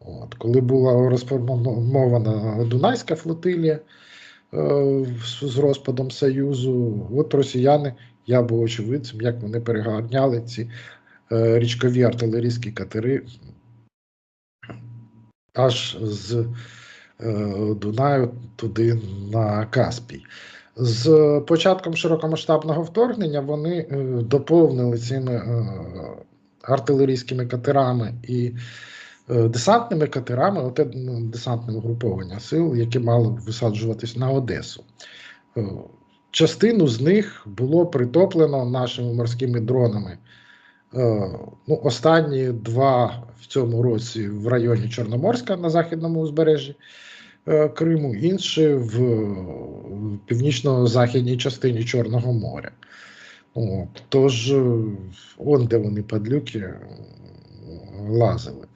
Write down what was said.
От, коли була розформована Дунайська флотилія е, з розпадом Союзу, от росіяни, я був очевидцем, як вони переганяли ці е, річкові артилерійські катери аж з е, Дунаю туди на Каспій. З початком широкомасштабного вторгнення вони е, доповнили цими е, артилерійськими катерами і десантними катерами, оте ну, десантне угруповання сил, які мали висаджуватись на Одесу. Е, Частину з них було притоплено нашими морськими дронами. Е, Ну, останні два в цьому році в районі Чорноморська на західному узбережжі е, Криму, інші в е, північно-західній частині Чорного моря. От, тож, е, он де вони падлюки е, лазили.